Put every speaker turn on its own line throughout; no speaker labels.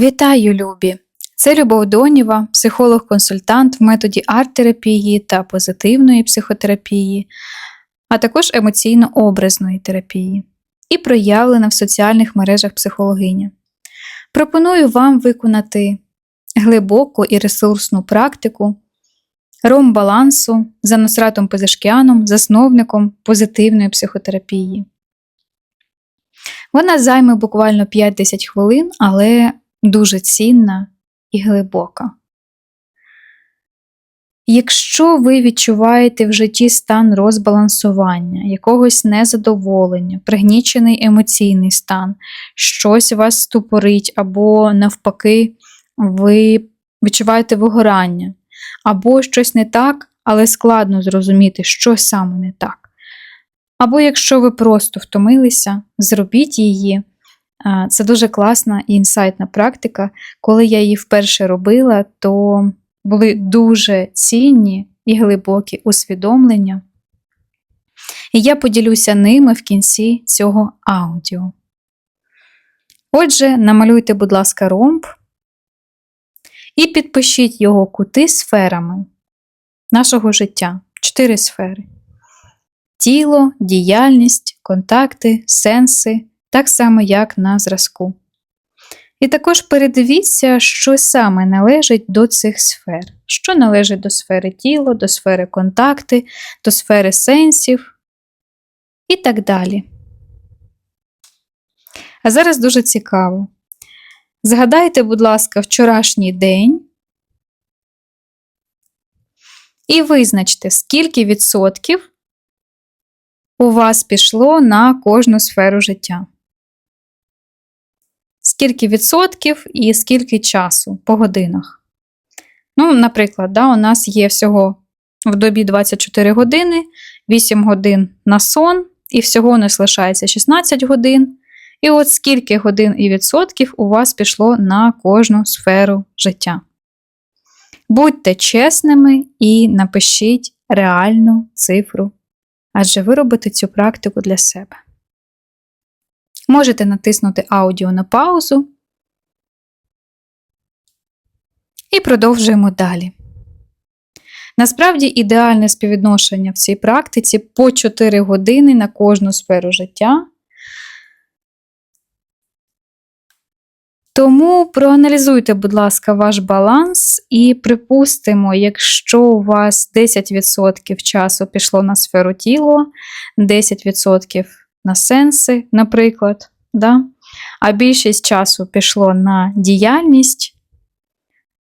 Вітаю, любі! Це Любов Доніва, психолог-консультант в методі арт-терапії та позитивної психотерапії, а також емоційно-образної терапії і проявлена в соціальних мережах психологиня. Пропоную вам виконати глибоку і ресурсну практику ром балансу за Носратом Пезешкіаном, засновником позитивної психотерапії. Вона займе буквально 5-10 хвилин, але дуже цінна і глибока. Якщо ви відчуваєте в житті стан розбалансування, якогось незадоволення, пригнічений емоційний стан, щось вас ступорить, або, навпаки, ви відчуваєте вигорання, або щось не так, але складно зрозуміти, що саме не так. Або якщо ви просто втомилися, зробіть її. Це дуже класна і інсайтна практика. Коли я її вперше робила, то були дуже цінні і глибокі усвідомлення. І я поділюся ними в кінці цього аудіо. Отже, намалюйте, будь ласка, ромб і підпишіть його кути сферами нашого життя. Чотири сфери: тіло, діяльність, контакти, сенси так само, як на зразку. І також передивіться, що саме належить до цих сфер, що належить до сфери тіла, до сфери контакти, до сфери сенсів і так далі. А зараз дуже цікаво. Згадайте, будь ласка, вчорашній день і визначте, скільки відсотків у вас пішло на кожну сферу життя скільки відсотків і скільки часу по годинах. Ну, Наприклад, да, у нас є всього в добі 24 години, 8 годин на сон, і всього у нас лишається 16 годин. І от скільки годин і відсотків у вас пішло на кожну сферу життя. Будьте чесними і напишіть реальну цифру, адже ви робите цю практику для себе. Можете натиснути аудіо на паузу. І продовжуємо далі. Насправді, ідеальне співвідношення в цій практиці по 4 години на кожну сферу життя. Тому проаналізуйте, будь ласка, ваш баланс, і припустимо, якщо у вас 10% часу пішло на сферу тіла, 10% на сенси, наприклад, да? а більшість часу пішло на діяльність,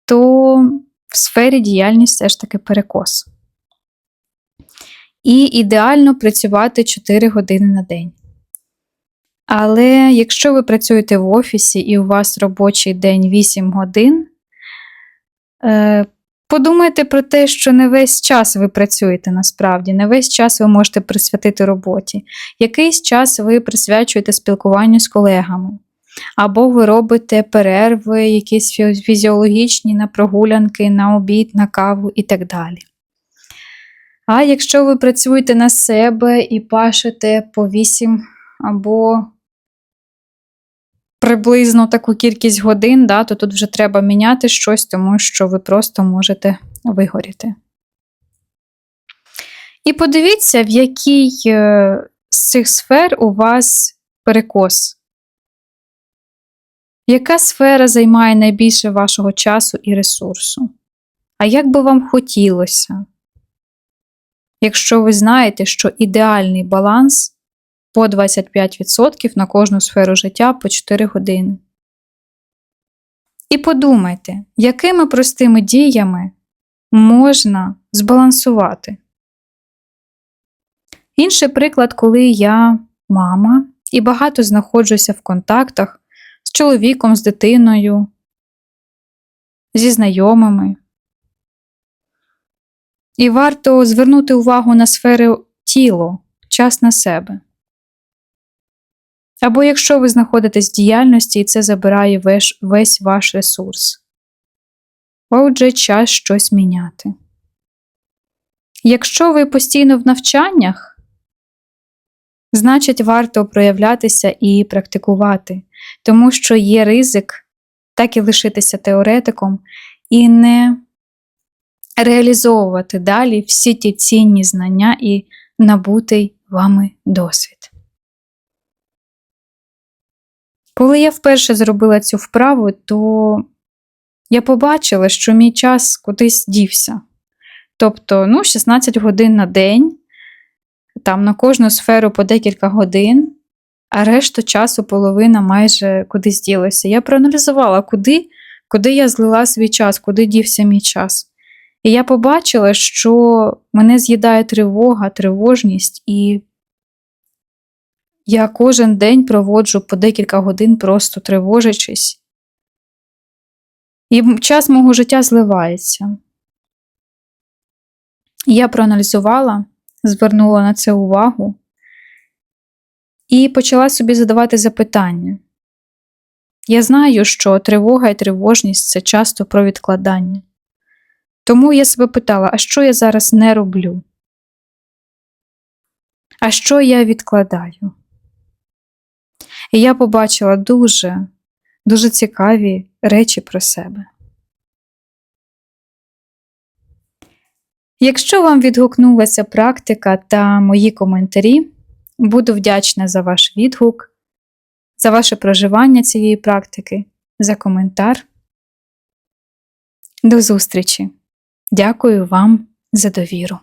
то в сфері діяльність все ж таки перекос. І ідеально працювати 4 години на день. Але якщо ви працюєте в офісі і у вас робочий день 8 годин, е, Подумайте про те, що не весь час ви працюєте насправді, не весь час ви можете присвятити роботі. Якийсь час ви присвячуєте спілкуванню з колегами, або ви робите перерви, якісь фізіологічні на прогулянки, на обід, на каву і так далі. А якщо ви працюєте на себе і пашете по 8 або приблизно таку кількість годин, да, то тут вже треба міняти щось, тому що ви просто можете вигоріти. І подивіться, в якій е, з цих сфер у вас перекос. Яка сфера займає найбільше вашого часу і ресурсу? А як би вам хотілося? Якщо ви знаєте, що ідеальний баланс по 25% на кожну сферу життя по 4 години. І подумайте, якими простими діями можна збалансувати. Інший приклад, коли я мама і багато знаходжуся в контактах з чоловіком, з дитиною, зі знайомими. І варто звернути увагу на сфери тіло, час на себе. Або якщо ви знаходитесь в діяльності і це забирає весь, весь ваш ресурс. Отже, час щось міняти. Якщо ви постійно в навчаннях, значить варто проявлятися і практикувати, тому що є ризик так і лишитися теоретиком і не реалізовувати далі всі ті цінні знання і набутий вами досвід. Коли я вперше зробила цю вправу, то я побачила, що мій час кудись дівся. Тобто, ну, 16 годин на день, там на кожну сферу по декілька годин, а решту часу половина майже кудись ділася. Я проаналізувала, куди, куди я злила свій час, куди дівся мій час. І я побачила, що мене з'їдає тривога, тривожність, і я кожен день проводжу по декілька годин, просто тривожачись. І час мого життя зливається. Я проаналізувала, звернула на це увагу і почала собі задавати запитання. Я знаю, що тривога і тривожність це часто про відкладання. Тому я себе питала, а що я зараз не роблю? А що я відкладаю? І я побачила дуже, дуже цікаві речі про себе. Якщо вам відгукнулася практика та мої коментарі, буду вдячна за ваш відгук, за ваше проживання цієї практики, за коментар. До зустрічі! Дякую вам за довіру.